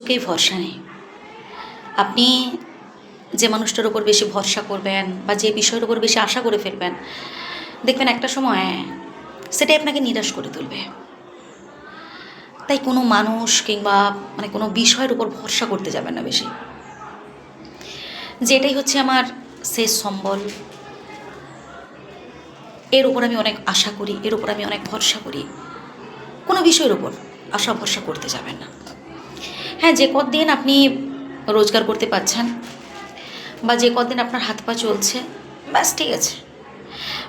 কেই ভরসা নেই। আপনি যে মানুষটার উপর বেশি ভরসা করবেন বা যে বিষয়ের উপর বেশি আশা করে ফেলবেন, দেখবেন একটা সময় সেটাই আপনাকে নিরাশ করে তুলবে। তাই কোনো মানুষ কিংবা মানে কোনো বিষয়ের উপর ভরসা করতে যাবেন না বেশি। যে এটাই হচ্ছে আমার শেষ সম্বল। এর উপর আমি অনেক আশা করি, এর উপর আমি অনেক ভরসা করি। কোনো বিষয়ের উপর আশা ভরসা করতে যাবেন না। হ্যাঁ যে কদিন আপনি রোজগার করতে পারছেন বা যে কদিন আপনার হাত পা চলছে, ব্যাস ঠিক আছে।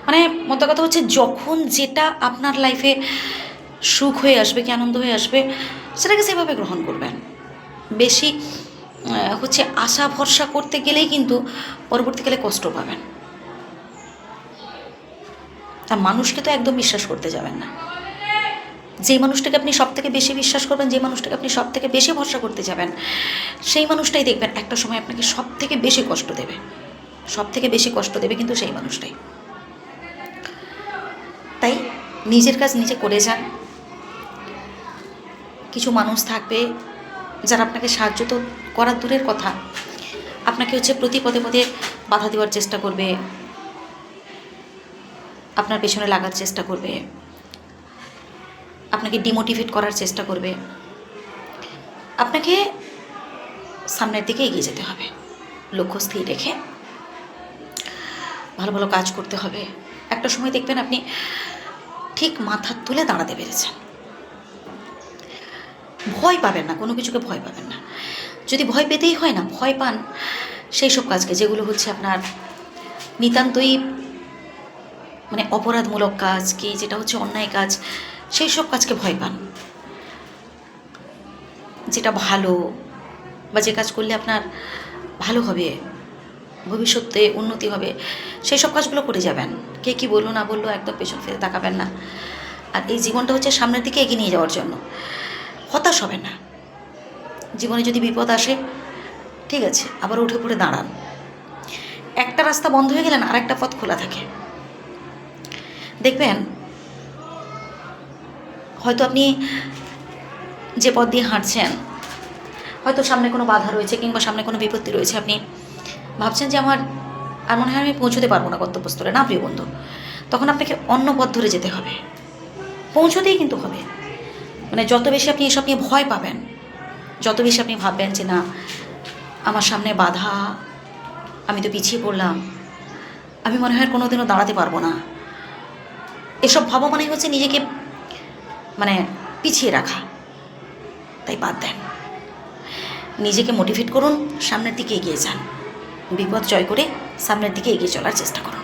মানে মতো কথা হচ্ছে যখন যেটা আপনার লাইফে সুখ হয়ে আসবে, কি আনন্দ হয়ে আসবে, সেটাকে সেভাবে গ্রহণ করবেন। বেশি হচ্ছে আশা ভরসা করতে গেলেই কিন্তু পরবর্তীকালে কষ্ট পাবেন। তা মানুষকে তো একদম বিশ্বাস করতে যাবেন না। যে মানুষটাকে আপনি সব থেকে বেশি বিশ্বাস করবেন যে মানুষটাকে আপনি সব থেকে বেশি ভরসা করতে যাবেন, সেই মানুষটাই দেখবেন একটা সময় আপনাকে সব থেকে বেশি কষ্ট দেবে। সব থেকে বেশি কষ্ট দেবে কিন্তু সেই মানুষটাই। তাই নিজের কাজ নিজে করে যান। কিছু মানুষ থাকবে যারা আপনাকে সাহায্য তো করার দূরের কথা। আপনাকে হচ্ছে প্রতি পদে পদে বাধা দেওয়ার চেষ্টা করবে। আপনার পেছনে লাগার চেষ্টা করবে। আপনাকে ডিমোটিভেট করার চেষ্টা করবে। আপনাকে সামনের দিকে এগিয়ে যেতে হবে। লক্ষ্য স্থির রেখে ভালো ভালো কাজ করতে হবে। একটা সময় দেখবেন আপনি ঠিক মাথা তুলে দাঁড়াতে পেরেছেন। ভয় পাবেন না, কোনো কিছুকে ভয় পাবেন না। যদি ভয় পেতেই হয় না, ভয় পান, সেই সব কাজকে, যেগুলো হচ্ছে আপনার নিতান্তই মানে অপরাধমূলক কাজ, কি যেটা হচ্ছে অন্যায় কাজ সেই সব কাজকে ভয় পান। যেটা ভালো বা যে কাজ করলে আপনার ভালো হবে, ভবিষ্যতে উন্নতি হবে, সেই সব কাজগুলো করে যাবেন। কে কি বলল না বলল একদম পেছন ফিরে তাকাবেন না। আর এই জীবনটা হচ্ছে সামনের দিকে এগিয়ে নিয়ে যাওয়ার জন্য। হতাশ হবে না। জীবনে যদি বিপদ আসে, ঠিক আছে, আবার উঠে পড়ে দাঁড়ান। একটা রাস্তা বন্ধ হয়ে গেলেন আর একটা পথ খোলা থাকে। দেখবেন হয়তো আপনি যে পথ দিয়ে হাঁটছেন, হয়তো সামনে কোনো বাধা রয়েছে কিংবা সামনে কোনো বিপত্তি রয়েছে, আপনি ভাবছেন যে আমার, আর মনে হয় আমি পৌঁছতে পারব না গন্তব্যস্থলে। না, প্রিয় বন্ধু, তখন আপনাকে অন্য পথ ধরে যেতে হবে। পৌঁছতেই কিন্তু হবে। মানে যত বেশি আপনি এসব নিয়ে ভয় পাবেন, যত বেশি আপনি ভাববেন যে না, আমার সামনে বাধা, আমি তো পিছিয়ে পড়লাম, আমি মনে হয় কোনোদিনও দাঁড়াতে পারব না। এসব ভাবা মানে হচ্ছে নিজেকে মানে পিছিয়ে রাখা। তাই বাদ দেন। নিজেকে মোটিভেট করুন, সামনের দিকে এগিয়ে যান। বিপদ জয় করে সামনের দিকে এগিয়ে চলার চেষ্টা করুন।